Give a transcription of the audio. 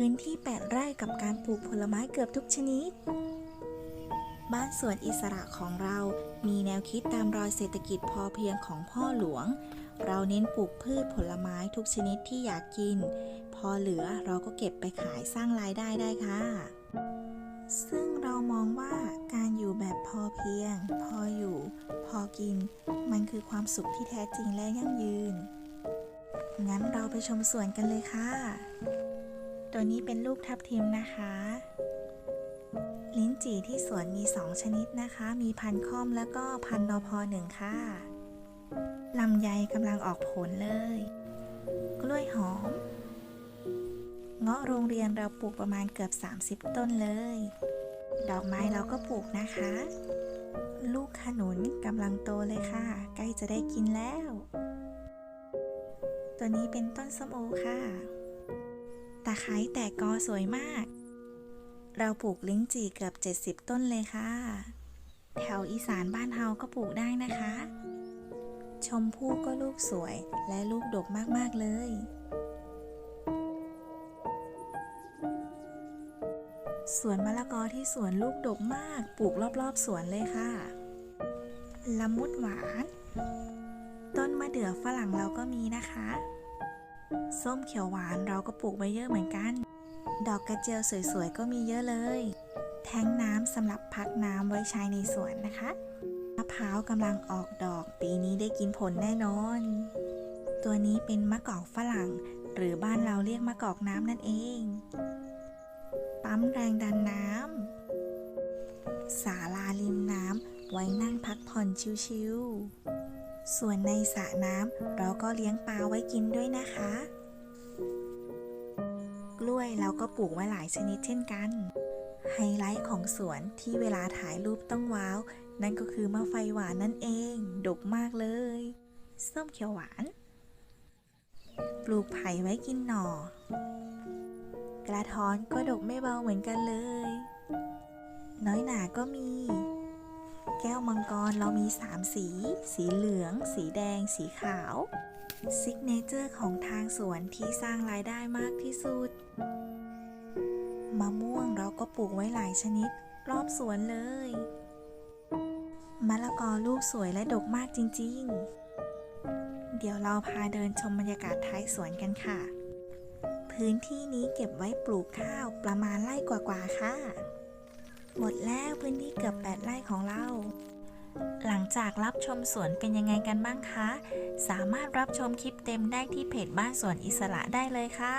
พื้นที่ 8 ไร่กับการปลูกผลไม้เกือบทุกชนิด บ้านสวนอิสระของเรามีแนวคิดตามรอยเศรษฐกิจพอเพียงของพ่อหลวง เราเน้นปลูกพืชผลไม้ทุกชนิดที่อยากกิน พอเหลือเราก็เก็บไปขายสร้างรายได้ได้ค่ะ ซึ่งเรามองว่าการอยู่แบบพอเพียง พออยู่ พอกิน มันคือความสุขที่แท้จริงและยั่งยืน งั้นเราไปชมสวนกันเลยค่ะ ตัวนี้เป็นลูกทับทิมนะคะ ลิ้นจี่ที่สวนมี 2 ชนิดนะคะ มีพันค่อมแล้วก็พันนอพอหนึ่งค่ะลำไยกำลังออกผลเลย กล้วยหอม เงาะโรงเรียนเราปลูกประมาณเกือบ 30 ต้นเลย ดอกไม้เราก็ปลูกนะคะ ลูกขนุนกำลังโตเลยค่ะ ใกล้จะได้กินแล้ว ตัวนี้เป็นต้นส้มโอค่ะ ตะไคร้แตกกอสวยมาก เราปลูกลิ้นจี่เกือบ 70 ต้นเลยค่ะ แถวอีสานบ้านเฮาก็ปลูกได้นะคะ ชมพู่ก็ลูกสวยและลูกดกมาก ๆ เลย สวนมะละกอที่สวนลูกดกมากปลูกรอบๆสวนเลยค่ะ ละมุดหวาน ต้นมะเดื่อฝรั่งเราก็มีนะคะ ส้มเขียวหวานเราก็ปลูกไว้เยอะเหมือนกัน ดอกกระเจียวสวยๆก็มีเยอะเลย แทงน้ำสำหรับพักน้ำไว้ใช้ในสวนนะคะมะพร้าวกำลังออกดอกปีนี้ได้กินผลแน่นอน ตัวนี้เป็นมะกอกฝรั่ง หรือบ้านเราเรียกมะกอกน้ำนั่นเอง ปั๊มแรงดันน้ำศาลาริมน้ำไว้นั่งพักผ่อนชิวๆ ส่วนในสระน้ำเราก็เลี้ยงปลาไว้กินด้วยนะคะ กล้วยเราก็ปลูกไว้หลายชนิดเช่นกัน ไฮไลท์ของสวนที่เวลาถ่ายรูปต้องว้าว นั่นก็คือมะไฟหวานนั่นเอง ดกมากเลย ส้มเขียวหวาน ปลูกไผ่ไว้กินหน่อ กระท้อนก็ดกไม่เบาเหมือนกันเลย น้อยหนาก็มี แก้วมังกรเรามี 3 สี สีเหลือง สีแดง สีขาวซิกเนเจอร์ของทางสวนที่สร้างรายได้มากที่สุด มะม่วงเราก็ปลูกไว้หลายชนิด รอบสวนเลย มะละกอลูกสวยและดกมากจริง ๆ เดี๋ยวเราพาเดินชมบรรยากาศท้ายสวนกันค่ะ พื้นที่นี้เก็บไว้ปลูกข้าวประมาณไร่กว่าๆค่ะ หมดแล้วพื้นที่เกือบ8ไร่ของเรา หลังจากรับชมสวนเป็นยังไงกันบ้างคะ สามารถรับชมคลิปเต็มได้ที่เพจบ้านสวนอิสระได้เลยค่ะ